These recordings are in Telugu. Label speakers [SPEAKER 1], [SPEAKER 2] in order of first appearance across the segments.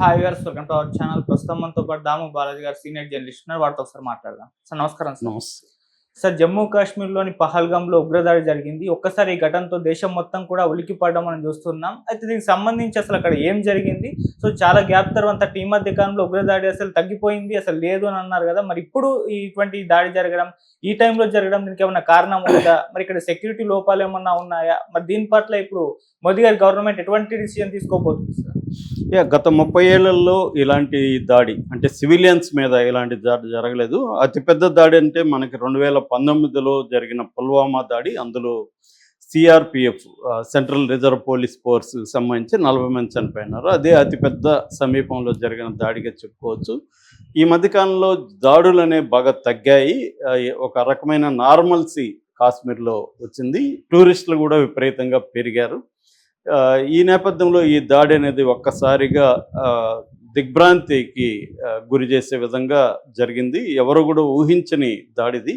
[SPEAKER 1] హాయ్ గారు వెల్కమ్ టు అవర్ ఛానల్ ప్రస్తుతం మనతో పాటు దాము బాలాజీ గారు సీనియర్ జర్నలిస్ట్ ఉన్నారు. వాటితో ఒకసారి మాట్లాడదాం. సార్ నమస్కారం సార్. సార్ జమ్మూ కాశ్మీర్లోని పహల్గామ్లో ఉగ్రదాడి జరిగింది. ఒక్కసారి ఈ ఘటనతో దేశం మొత్తం కూడా ఉలికిపడడం మనం చూస్తున్నాం. అయితే దీనికి సంబంధించి అసలు అక్కడ ఏం జరిగింది? సో చాలా గ్యాప్ తర్వాత ఈ మధ్య కాలంలో ఉగ్రదాడి అసలు తగ్గిపోయింది అసలు లేదు అని అన్నారు కదా. మరి ఇప్పుడు ఇటువంటి దాడి జరగడం ఈ టైంలో జరగడం దీనికి ఏమైనా కారణం ఉందా? మరి ఇక్కడ సెక్యూరిటీ లోపాలు ఏమన్నా ఉన్నాయా? మరి దీని పట్ల ఇప్పుడు మోదీ గారి గవర్నమెంట్ ఎటువంటి డిసిజన్ తీసుకోబోతుంది సార్?
[SPEAKER 2] గత ముప్పై ఏళ్ళలో ఇలాంటి దాడి అంటే సివిలియన్స్ మీద ఇలాంటి దాడి జరగలేదు. అతిపెద్ద దాడి అంటే మనకి రెండు వేల పంతొమ్మిదిలో జరిగిన పుల్వామా దాడి అందులో CRPF central reserve police force సంబంధించి నలభై మంది చనిపోయినారు. అదే అతిపెద్ద సమీపంలో జరిగిన దాడిగా చెప్పుకోవచ్చు. ఈ మధ్యకాలంలో దాడులు అనేవి బాగా తగ్గాయి. ఒక రకమైన నార్మల్సీ కాశ్మీర్లో వచ్చింది. టూరిస్టులు కూడా విపరీతంగా పెరిగారు. ఈ నేపథ్యంలో ఈ దాడి అనేది ఒక్కసారిగా దిగ్భ్రాంతికి గురి చేసే విధంగా జరిగింది. ఎవరు కూడా ఊహించని దాడిది.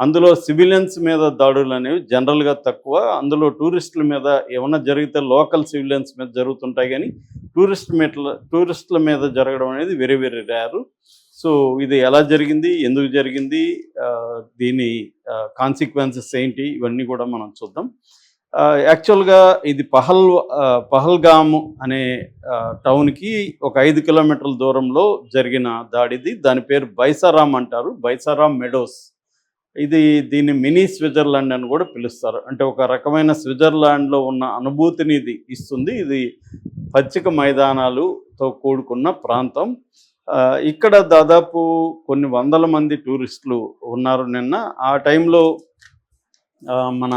[SPEAKER 2] అందులో సివిలియన్స్ మీద దాడులు అనేవి జనరల్గా తక్కువ. అందులో టూరిస్టుల మీద ఏమన్నా జరిగితే లోకల్ సివిలియన్స్ మీద జరుగుతుంటాయి కానీ టూరిస్ట్ మీట్ల టూరిస్టుల మీద జరగడం అనేది వెరీ వెరీ రేరు. సో ఇది ఎలా జరిగింది? ఎందుకు జరిగింది? దీని కాన్సిక్వెన్సెస్ ఏంటి? ఇవన్నీ కూడా మనం చూద్దాం. యాక్చువల్గా ఇది పహల్ పహల్గాము పహల్గామ్ అనే టౌన్కి ఒక ఐదు కిలోమీటర్ల దూరంలో జరిగిన దాడిది. దాని పేరు బైసారాం అంటారు. బైసారాం మెడోస్. ఇది దీన్ని మినీ స్విట్జర్లాండ్ అని కూడా పిలుస్తారు. అంటే ఒక రకమైన స్విట్జర్లాండ్లో ఉన్న అనుభూతిని ఇది ఇస్తుంది. ఇది పచ్చిక మైదానాలుతో కూడుకున్న ప్రాంతం. ఇక్కడ దాదాపు కొన్ని వందల మంది టూరిస్టులు ఉన్నారు నిన్న. ఆ టైంలో మన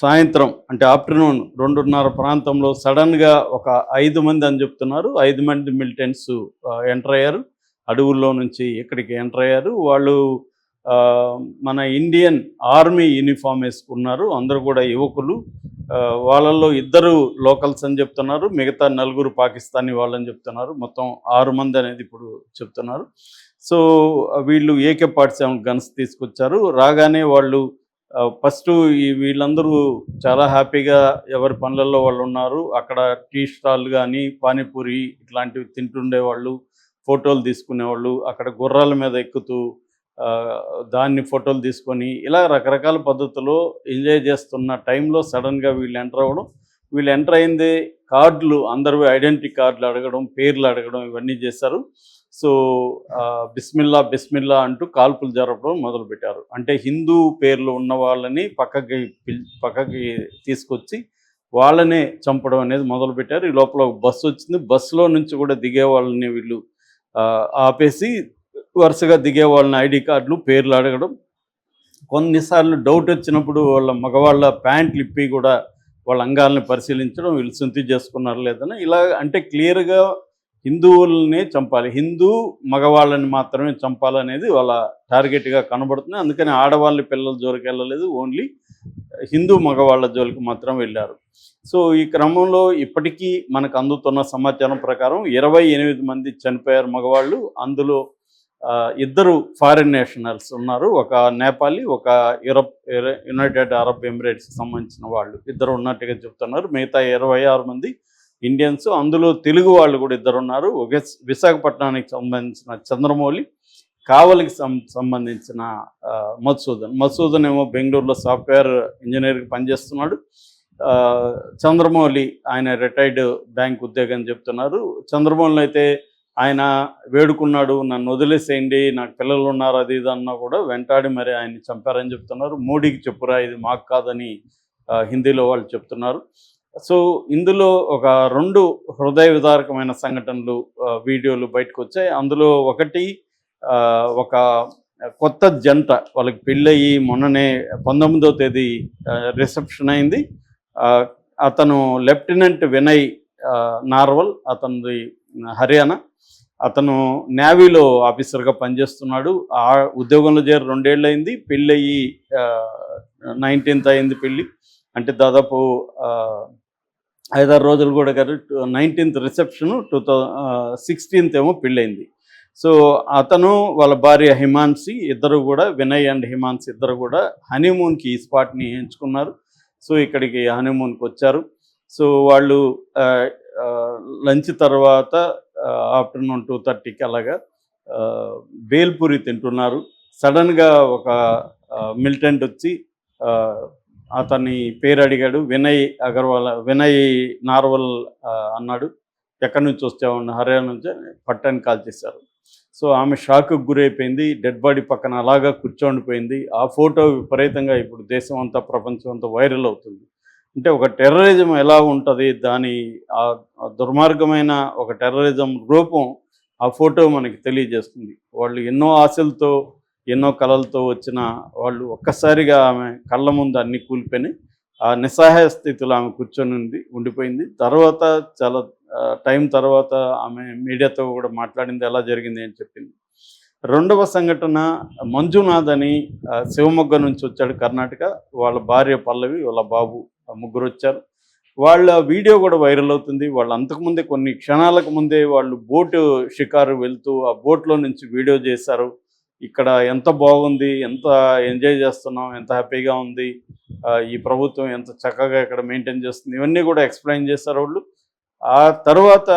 [SPEAKER 2] సాయంత్రం అంటే ఆఫ్టర్నూన్ రెండున్నర ప్రాంతంలో సడన్గా ఒక ఐదు మంది అని చెప్తున్నారు. ఐదు మంది మిలిటెంట్స్ ఎంటర్ అయ్యారు. అడవుల్లో నుంచి ఇక్కడికి ఎంటర్ అయ్యారు. వాళ్ళు మన ఇండియన్ ఆర్మీ యూనిఫామ్ వేసుకున్నారు అందరూ కూడా యువకులు. వాళ్ళల్లో ఇద్దరు లోకల్స్ అని చెప్తున్నారు. మిగతా నలుగురు పాకిస్తానీ వాళ్ళని చెప్తున్నారు. మొత్తం ఆరు మంది అనేది ఇప్పుడు చెప్తున్నారు. సో వీళ్ళు ఏకే ఫార్టీ సెవెన్ గన్స్ తీసుకొచ్చారు. రాగానే వాళ్ళు ఫస్ట్ ఈ వీళ్ళందరూ చాలా హ్యాపీగా ఎవరి పనులలో వాళ్ళు ఉన్నారు. అక్కడ టీ స్టాల్ కానీ పానీపూరి ఇట్లాంటివి తింటుండే వాళ్ళు ఫోటోలు తీసుకునేవాళ్ళు అక్కడ గుర్రాల మీద ఎక్కుతూ దాన్ని ఫోటోలు తీసుకొని ఇలా రకరకాల పద్ధతిలో ఎంజాయ్ చేస్తున్న టైంలో సడన్గా వీళ్ళు ఎంటర్ అవ్వడం వీళ్ళు ఎంటర్ అయింది కార్డులు అందరూ ఐడెంటిటీ కార్డులు అడగడం పేర్లు అడగడం ఇవన్నీ చేశారు. సో బిస్మిల్లా బిస్మిల్లా అంటూ కాల్పులు జరపడం మొదలుపెట్టారు. అంటే హిందూ పేర్లు ఉన్న వాళ్ళని పక్కకి పిల్ పక్కకి తీసుకొచ్చి వాళ్ళనే చంపడం అనేది మొదలుపెట్టారు. ఈ లోపల బస్సు వచ్చింది. బస్సులో నుంచి కూడా దిగే వాళ్ళని వీళ్ళు ఆపేసి వరుసగా దిగే వాళ్ళని ఐడి కార్డులు పేర్లు అడగడం. కొన్నిసార్లు డౌట్ వచ్చినప్పుడు వాళ్ళ మగవాళ్ళ ప్యాంట్లు ఇప్పి కూడా వాళ్ళ అంగాల్ని పరిశీలించడం వీళ్ళు శుద్ధి చేసుకున్నారు లేదని ఇలా అంటే క్లియర్గా హిందువుల్ని చంపాలి. హిందూ మగవాళ్ళని మాత్రమే చంపాలనేది వాళ్ళ టార్గెట్గా కనబడుతుంది. అందుకని ఆడవాళ్ళ పిల్లల జోలికి వెళ్ళలేదు. ఓన్లీ హిందూ మగవాళ్ళ జోలికి మాత్రం వెళ్ళారు. సో ఈ క్రమంలో ఇప్పటికీ మనకు అందుతున్న సమాచారం ప్రకారం ఇరవై ఎనిమిది మంది చనిపోయారు మగవాళ్ళు. అందులో ఇద్దరు ఫారిన్ నేషనల్స్ ఉన్నారు. ఒక నేపాలి ఒక యూరప్ యునైటెడ్ అరబ్ ఎమిరేట్స్కి సంబంధించిన వాళ్ళు. ఇద్దరు ఉన్నట్టుగా చెప్తున్నారు. మిగతా ఇరవై ఆరు మంది ఇండియన్స్ అందులో తెలుగు వాళ్ళు కూడా ఇద్దరు ఉన్నారు ఒక విశాఖపట్నానికి సంబంధించిన చంద్రమౌళి కావలికి సం సంబంధించిన మధుసూదన్. మధుసూదన్ ఏమో బెంగళూరులో సాఫ్ట్వేర్ ఇంజనీర్గా పనిచేస్తున్నాడు. చంద్రమౌళి ఆయన రిటైర్డ్ బ్యాంక్ ఉద్యోగం చెప్తున్నారు. చంద్రమౌళిని అయితే ఆయన వేడుకున్నాడు నన్ను వదిలేసేయండి నాకు పిల్లలు ఉన్నారు అది ఇది అన్నా కూడా వెంటాడి మరి ఆయన చంపారని చెప్తున్నారు. మోడీకి చెప్పురా ఇది మాకు కాదని హిందీలో వాళ్ళు చెప్తున్నారు. సో ఇందులో ఒక రెండు హృదయ విదారకమైన సంఘటనలు వీడియోలు బయటకు వచ్చాయి అందులో ఒకటి ఒక కొత్త జంట వాళ్ళకి పెళ్ళయి మొన్ననే పంతొమ్మిదో తేదీ రిసెప్షన్ అయింది. అతను లెఫ్టినెంట్ వినయ్ నార్వల్ అతనిది హర్యానా. అతను నేవీలో ఆఫీసర్గా పనిచేస్తున్నాడు. ఆ ఉద్యోగంలో చేరి రెండేళ్ళు అయింది పెళ్ళయి నైన్టీన్త్ అయింది పెళ్ళి. అంటే దాదాపు ఐదారు రోజులు కూడా గారు nineteenth reception two thousand sixteenth ఏమో పెళ్ళైంది సో అతను వాళ్ళ భార్య హిమాన్సి ఇద్దరు కూడా వినయ్ అండ్ హిమాన్సి ఇద్దరు కూడా హనీమూన్కి ఈ స్పాట్ని ఎంచుకున్నారు. సో ఇక్కడికి హనీమూన్కి వచ్చారు. సో వాళ్ళు లంచ్ తర్వాత ఆఫ్టర్నూన్ టూ థర్టీకి అలాగా బేల్పూరి తింటున్నారు. సడన్గా ఒక మిలిటెంట్ వచ్చి అతని పేరు అడిగాడు వినయ్ అగర్వాల్ వినయ్ నార్వల్ అన్నాడు. ఎక్కడి నుంచి వచ్చావు హర్యానా నుంచి పట్టాన్ని కాల్ చేశారు. సో ఆమె షాక్కి గురైపోయింది డెడ్ బాడీ పక్కన అలాగా కూర్చోండిపోయింది ఆ ఫోటో విపరీతంగా ఇప్పుడు దేశం అంతా ప్రపంచం అంతా వైరల్ అవుతుంది. అంటే ఒక టెర్రరిజం ఎలా ఉంటుంది? దాని ఆ దుర్మార్గమైన ఒక టెర్రరిజం రూపం ఆ ఫోటో మనకి తెలియజేస్తుంది. వాళ్ళు ఎన్నో ఆశలతో ఎన్నో కళలతో వచ్చిన వాళ్ళు ఒక్కసారిగా ఆమె కళ్ళ ముందు అన్ని కూలిపోయినాయి. ఆ నిస్సహాయ స్థితిలో ఆమె కూర్చొని ఉంది ఉండిపోయింది. తర్వాత చాలా టైం తర్వాత ఆమె మీడియాతో కూడా మాట్లాడింది ఎలా జరిగింది అని చెప్పింది. రెండవ సంఘటన మంజునాథ్ అని శివమొగ్గ నుంచి వచ్చాడు కర్ణాటక. వాళ్ళ భార్య పల్లవి వాళ్ళ బాబు ఆ ముగ్గురు వచ్చారు. వాళ్ళ వీడియో కూడా వైరల్ అవుతుంది. వాళ్ళు అంతకుముందే కొన్ని క్షణాలకు ముందే వాళ్ళు బోటు షికారు వెళ్తూ ఆ బోట్లో నుంచి వీడియో చేశారు. ఇక్కడ ఎంత బాగుంది ఎంత ఎంజాయ్ చేస్తున్నాం ఎంత హ్యాపీగా ఉంది ఈ ప్రభుత్వం ఎంత చక్కగా ఇక్కడ మెయింటైన్ చేస్తుంది ఇవన్నీ కూడా ఎక్స్ప్లెయిన్ చేశారు వాళ్ళు. ఆ తర్వాత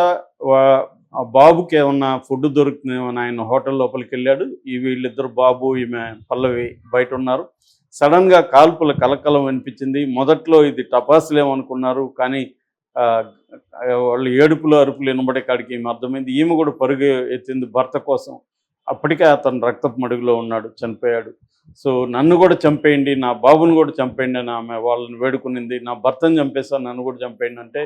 [SPEAKER 2] బాబుకి ఏమన్నా ఫుడ్ దొరుకుతుందేమో ఆయన హోటల్ లోపలికి వెళ్ళాడు ఈ వీళ్ళిద్దరు బాబు ఈమె పల్లవి బయట ఉన్నారు. సడన్గా కాల్పుల కలకలం వినిపించింది మొదట్లో ఇది టపాసులేమనుకున్నారు కానీ వాళ్ళు ఏడుపులు అరుపులు వినబడే కాడికి ఈమె అర్థమైంది? ఈమె కూడా పరుగు ఎత్తింది భర్త కోసం. అప్పటికే అతను రక్తపు మడుగులో ఉన్నాడు చనిపోయాడు. సో నన్ను కూడా చంపేయండి నా బాబుని కూడా చంపేయండి అని ఆమె వాళ్ళని వేడుకునింది. నా భర్తను చంపేస్తాను నన్ను కూడా చంపేయండి అంటే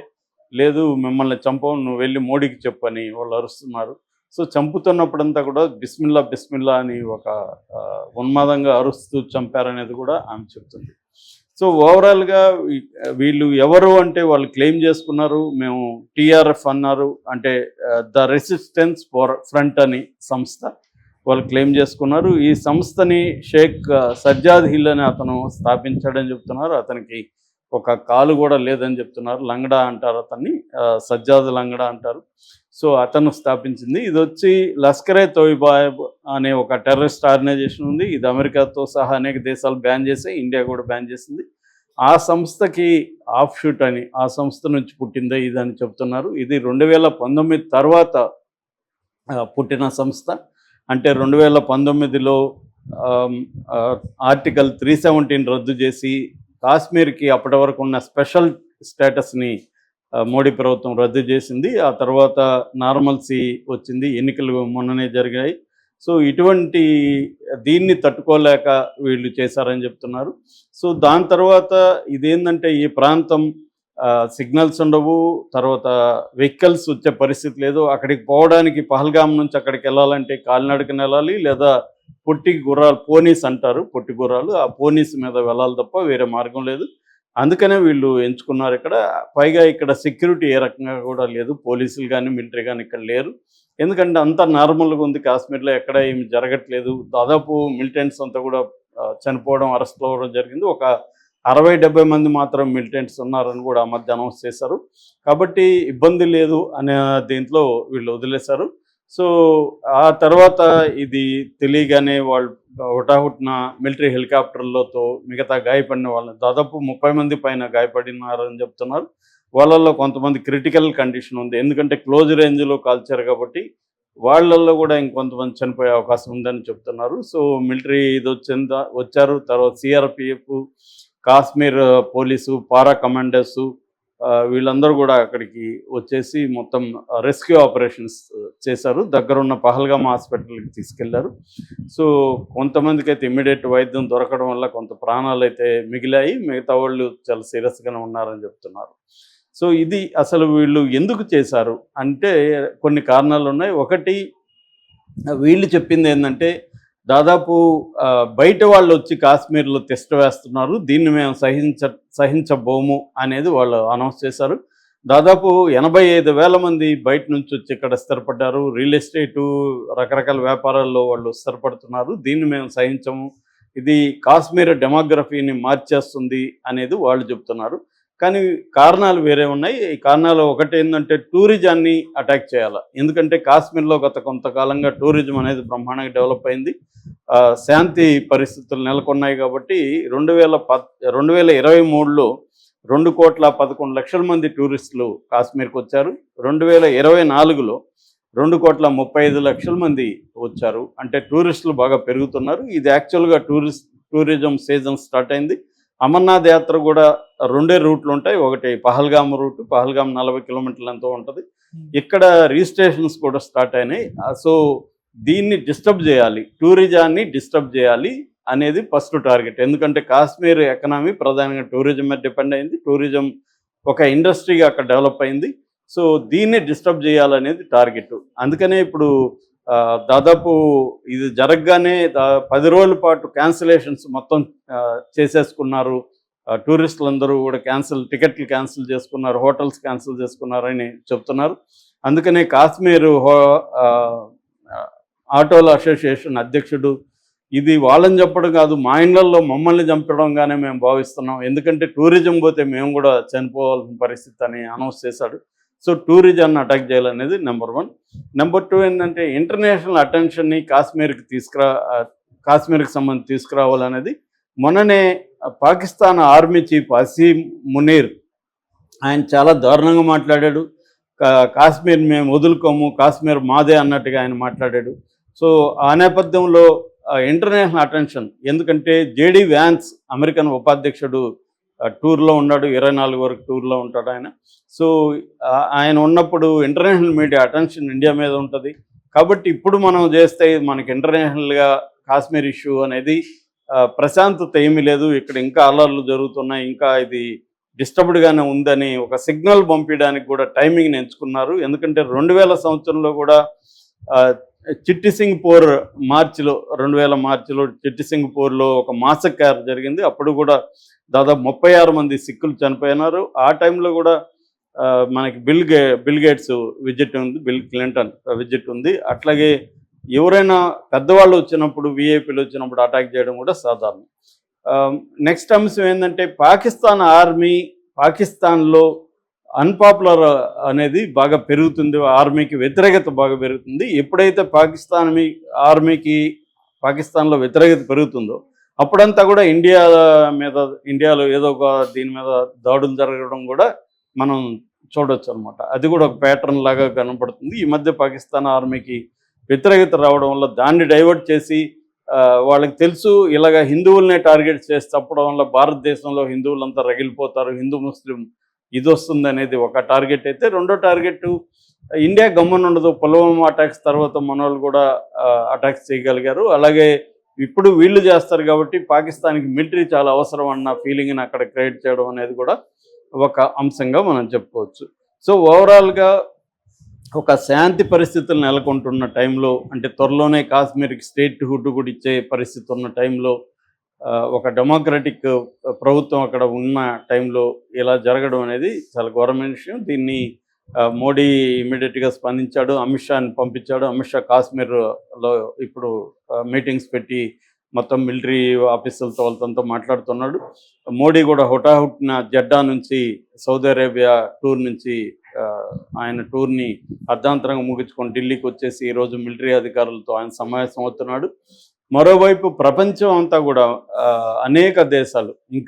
[SPEAKER 2] లేదు మిమ్మల్ని చంపవు నువ్వు వెళ్ళి మోడీకి చెప్పని వాళ్ళు అరుస్తున్నారు. సో చంపుతున్నప్పుడంతా కూడా బిస్మిల్లా బిస్మిల్లా అని ఒక ఉన్మాదంగా అరుస్తూ చంపారనేది కూడా ఆమె చెప్తుంది. సో ఓవరాల్గా వీళ్ళు ఎవరు అంటే వాళ్ళు క్లెయిమ్ చేసుకున్నారు మేము టీఆర్ఎఫ్ అన్నారు అంటే ద రెసిస్టెన్స్ ఫర్ ఫ్రంట్ అని సంస్థ వాళ్ళు క్లెయిమ్ చేసుకున్నారు. ఈ సంస్థని షేక్ సజ్జాద్ హిల్ అని అతను స్థాపించాడని చెప్తున్నారు. అతనికి ఒక కాలు కూడా లేదని చెప్తున్నారు. లంగడా అంటారు అతన్ని. సజ్జాద్ లంగడా అంటారు. సో అతను స్థాపించింది. ఇది వచ్చి లస్కరే తోయిబాయబ్ అనే ఒక టెర్రరిస్ట్ ఆర్గనైజేషన్ ఉంది. ఇది అమెరికాతో సహా అనేక దేశాలు బ్యాన్ చేసాయి ఇండియా కూడా బ్యాన్ చేసింది. ఆ సంస్థకి ఆఫ్ షూట్ అని ఆ సంస్థ నుంచి పుట్టిందే ఇది అని చెప్తున్నారు. ఇది రెండు వేల పంతొమ్మిది తర్వాత పుట్టిన సంస్థ. అంటే రెండు వేల పంతొమ్మిదిలో ఆర్టికల్ త్రీ సెవెంటీన్ రద్దు చేసి కాశ్మీర్కి అప్పటి వరకు ఉన్న స్పెషల్ స్టేటస్ని మోడీ ప్రభుత్వం రద్దు చేసింది. ఆ తర్వాత నార్మల్సీ వచ్చింది. ఎన్నికలు మొన్ననే జరిగాయి. సో ఇటువంటి దీన్ని తట్టుకోలేక వీళ్ళు చేశారని చెప్తున్నారు. సో దాని తర్వాత ఇదేంటంటే ఈ ప్రాంతం సిగ్నల్స్ ఉండవు. తర్వాత వెహికల్స్ వచ్చే పరిస్థితి లేదు. అక్కడికి పోవడానికి పహల్గామ్ నుంచి అక్కడికి వెళ్ళాలంటే కాలినడకన వెళ్ళాలి లేదా పొట్టి గుర్రాలు పోనీస్ అంటారు పొట్టి గుర్రాలు. ఆ పోనీస్ మీద వెళ్ళాలి తప్ప వేరే మార్గం లేదు. అందుకనే వీళ్ళు ఎంచుకున్నారు ఇక్కడ. పైగా ఇక్కడ సెక్యూరిటీ ఏ రకంగా కూడా లేదు. పోలీసులు కానీ మిలిటరీ కానీ ఇక్కడ లేరు. ఎందుకంటే అంతా నార్మల్గా ఉంది. కాశ్మీర్లో ఎక్కడ ఏమి జరగట్లేదు. దాదాపు మిలిటెంట్స్ అంతా కూడా చనిపోవడం అరెస్ట్ అవ్వడం జరిగింది. ఒక అరవై డెబ్బై మంది మాత్రం మిలిటెంట్స్ ఉన్నారని కూడా ఆ మధ్య అనౌన్స్ చేశారు. కాబట్టి ఇబ్బంది లేదు అనే దీంట్లో వీళ్ళు వదిలేశారు. సో ఆ తర్వాత ఇది తెలియగానే వాళ్ళు హుటాహుటిన మిలిటరీ హెలికాప్టర్లతో మిగతా గాయపడిన వాళ్ళని దాదాపు ముప్పై మంది పైన గాయపడినారని చెప్తున్నారు. వాళ్ళల్లో కొంతమంది క్రిటికల్ కండిషన్ ఉంది. ఎందుకంటే క్లోజ్ రేంజ్లో కాల్చారు కాబట్టి వాళ్ళల్లో కూడా ఇంకొంతమంది చనిపోయే అవకాశం ఉందని చెప్తున్నారు. సో మిలిటరీ ఇది వచ్చిందా వచ్చారు. తర్వాత CRPF Kashmir police para commanders వీళ్ళందరూ కూడా అక్కడికి వచ్చేసి మొత్తం రెస్క్యూ ఆపరేషన్స్ చేశారు. దగ్గరున్న పహల్గామ్ హాస్పిటల్కి తీసుకెళ్ళారు. సో కొంతమందికి అయితే ఇమ్మీడియట్ వైద్యం దొరకడం వల్ల కొంత ప్రాణాలు అయితే మిగిలాయి మిగతా వాళ్ళు చాలా సీరియస్గానే ఉన్నారని చెప్తున్నారు. సో ఇది అసలు వీళ్ళు ఎందుకు చేశారు అంటే కొన్ని కారణాలు ఉన్నాయి. ఒకటి వీళ్ళు చెప్పింది ఏంటంటే దాదాపు బయట వాళ్ళు వచ్చి కాశ్మీర్లో టెస్ట్ వేస్తున్నారు. దీన్ని మేము సహించ సహించబోము అనేది వాళ్ళు అనౌన్స్ చేశారు. దాదాపు ఎనభై ఐదు వేల మంది బయట నుంచి వచ్చి ఇక్కడ స్థిరపడ్డారు. రియల్ ఎస్టేటు రకరకాల వ్యాపారాల్లో వాళ్ళు స్థిరపడుతున్నారు. దీన్ని మేము సహించము. ఇది కాశ్మీర్ డెమోగ్రఫీని మార్చేస్తుంది అనేది వాళ్ళు చెప్తున్నారు. కానీ కారణాలు వేరే ఉన్నాయి. ఈ కారణాలు ఒకటి ఏంటంటే టూరిజాన్ని అటాక్ చేయాలి. ఎందుకంటే కాశ్మీర్లో గత కొంతకాలంగా టూరిజం అనేది బ్రహ్మాండంగా డెవలప్ అయింది. శాంతి పరిస్థితులు నెలకొన్నాయి కాబట్టి రెండు వేల పద్ రెండు వేల ఇరవై మూడులో రెండు కోట్ల పదకొండు లక్షల మంది టూరిస్టులు కాశ్మీర్కి వచ్చారు. రెండు వేల ఇరవై నాలుగులో రెండు కోట్ల ముప్పై ఐదు లక్షల మంది వచ్చారు. అంటే టూరిస్టులు బాగా పెరుగుతున్నారు. ఇది యాక్చువల్గా టూరిస్ట్ టూరిజం సీజన్ స్టార్ట్ అయింది. అమర్నాథ్ యాత్ర కూడా రెండే రూట్లు ఉంటాయి. ఒకటి పహల్గామ్ రూట్ పహల్గామ్ నలభై కిలోమీటర్లు ఎంతో ఉంటుంది. ఇక్కడ రిజిస్ట్రేషన్స్ కూడా స్టార్ట్ అయినాయి. సో దీన్ని డిస్టర్బ్ చేయాలి. టూరిజాన్ని డిస్టర్బ్ చేయాలి అనేది ఫస్ట్ టార్గెట్. ఎందుకంటే కాశ్మీర్ ఎకనామీ ప్రధానంగా టూరిజం మీద డిపెండ్ అయింది. టూరిజం ఒక ఇండస్ట్రీగా అక్కడ డెవలప్ అయింది. సో దీన్ని డిస్టర్బ్ చేయాలనేది టార్గెట్. అందుకనే ఇప్పుడు దాదాపు ఇది జరగగానే పది రోజుల పాటు క్యాన్సిలేషన్స్ మొత్తం చేసేసుకున్నారు. టూరిస్టులు టూరిస్టులందరూ కూడా క్యాన్సిల్ టికెట్లు క్యాన్సిల్ చేసుకున్నారు హోటల్స్ క్యాన్సిల్ చేసుకున్నారని చెప్తున్నారు. అందుకనే కాశ్మీర్ హో ఆటోల అసోసియేషన్ అధ్యక్షుడు ఇది వాళ్ళని చెప్పడం కాదు మా ఇళ్ళలో మమ్మల్ని చంపడంగానే మేము భావిస్తున్నాం. ఎందుకంటే టూరిజం పోతే మేము కూడా చనిపోవాల్సిన పరిస్థితి అని అనౌన్స్ చేశాడు. సో టూరిజాన్ని అటాక్ చేయాలనేది నెంబర్ వన్. నెంబర్ టూ ఏంటంటే ఇంటర్నేషనల్ అటెన్షన్ని కాశ్మీర్కి తీసుకురా కాశ్మీర్కి సంబంధించి తీసుకురావాలనేది మొన్ననే పాకిస్తాన్ ఆర్మీ చీఫ్ అసీం మునీర్ ఆయన చాలా దారుణంగా మాట్లాడాడు. కాశ్మీర్ మేము వదులుకోము కాశ్మీర్ మాదే అన్నట్టుగా ఆయన మాట్లాడాడు. సో ఆ నేపథ్యంలో ఇంటర్నేషనల్ అటెన్షన్ ఎందుకంటే జేడీ వ్యాన్స్ అమెరికన్ ఉపాధ్యక్షుడు టూర్లో ఉన్నాడు ఇరవై నాలుగు వరకు టూర్లో ఉంటాడు ఆయన. సో ఆయన ఉన్నప్పుడు ఇంటర్నేషనల్ మీడియా అటెన్షన్ ఇండియా మీద ఉంటుంది. కాబట్టి ఇప్పుడు మనం చేస్తే మనకి ఇంటర్నేషనల్గా కాశ్మీర్ ఇష్యూ అనేది ప్రశాంతత ఏమీ లేదు. ఇక్కడ ఇంకా అల్లర్లు జరుగుతున్నాయి. ఇంకా ఇది డిస్టర్బ్డ్గానే ఉందని ఒక సిగ్నల్ పంపించడానికి కూడా టైమింగ్ని ఎంచుకున్నారు. ఎందుకంటే రెండు వేల సంవత్సరంలో కూడా ఆ, చిట్టి సింగ్ పోర్ మార్చిలో రెండు వేల మార్చిలో చిట్టి సింగ్ పోర్లో ఒక మాసకార్ జరిగింది. అప్పుడు కూడా దాదాపు ముప్పై ఆరు మంది సిక్కులు చనిపోయినారు. ఆ టైంలో కూడా మనకి బిల్ గే బిల్ గేట్స్ విజిట్ ఉంది బిల్ క్లింటన్ విజిట్ ఉంది. అట్లాగే ఎవరైనా పెద్దవాళ్ళు వచ్చినప్పుడు విఐపీలు వచ్చినప్పుడు అటాక్ చేయడం కూడా సాధారణం. నెక్స్ట్ అంశం ఏంటంటే పాకిస్తాన్ ఆర్మీ పాకిస్తాన్లో అన్పాపులర్ అనేది బాగా పెరుగుతుంది ఆర్మీకి వ్యతిరేకత బాగా పెరుగుతుంది. ఎప్పుడైతే పాకిస్తాన్ మీ- ఆర్మీకి పాకిస్తాన్లో వ్యతిరేకత పెరుగుతుందో అప్పుడంతా కూడా ఇండియా మీద ఇండియాలో ఏదో ఒక దీని మీద దాడులు జరగడం కూడా మనం చూడొచ్చు అనమాట అది కూడా ఒక ప్యాటర్న్ లాగా కనపడుతుంది. ఈ మధ్య పాకిస్తాన్ ఆర్మీకి వ్యతిరేకత రావడం వల్ల దాన్ని డైవర్ట్ చేసి వాళ్ళకి తెలుసు ఇలాగ హిందువులనే టార్గెట్ చేసి తప్పడం వల్ల భారతదేశంలో హిందువులంతా రగిలిపోతారు హిందూ ముస్లిం ఇది వస్తుంది అనేది ఒక టార్గెట్ అయితే. రెండో టార్గెట్ ఇండియా గమ్మునుండదు. పుల్వామా అటాక్స్ తర్వాత మన కూడా అటాక్స్ చేయగలిగారు. అలాగే ఇప్పుడు వీళ్ళు చేస్తారు కాబట్టి పాకిస్తాన్కి మిలిటరీ చాలా అవసరం అన్న ఫీలింగ్ని అక్కడ క్రియేట్ చేయడం అనేది కూడా ఒక అంశంగా మనం చెప్పుకోవచ్చు. సో ఓవరాల్గా ఒక శాంతి పరిస్థితులు నెలకొంటున్న టైంలో అంటే త్వరలోనే కాశ్మీర్కి స్టేట్ హుడ్ కూడా ఇచ్చే పరిస్థితి ఉన్న టైంలో ఒక డెమోక్రటిక్ ప్రభుత్వం అక్కడ ఉన్న టైంలో ఇలా జరగడం అనేది చాలా ఘోరమైన విషయం. దీన్ని మోడీ ఇమీడియట్గా స్పందించాడు అమిత్ షాని పంపించాడు. అమిత్ షా కాశ్మీర్లో ఇప్పుడు మీటింగ్స్ పెట్టి మొత్తం మిలిటరీ ఆఫీసర్లతో వాళ్ళతో మాట్లాడుతున్నాడు. మోడీ కూడా హుటాహుట్న జడ్డా నుంచి సౌదీ అరేబియా టూర్ నుంచి ఆ, ఆయన టూర్ని అర్ధాంతరంగా ముగించుకొని ఢిల్లీకి వచ్చేసి ఈరోజు మిలిటరీ అధికారులతో ఆయన సమావేశం అవుతున్నాడు. మరోవైపు ప్రపంచం అంతా కూడా అనేక దేశాలు ఇంక్లూ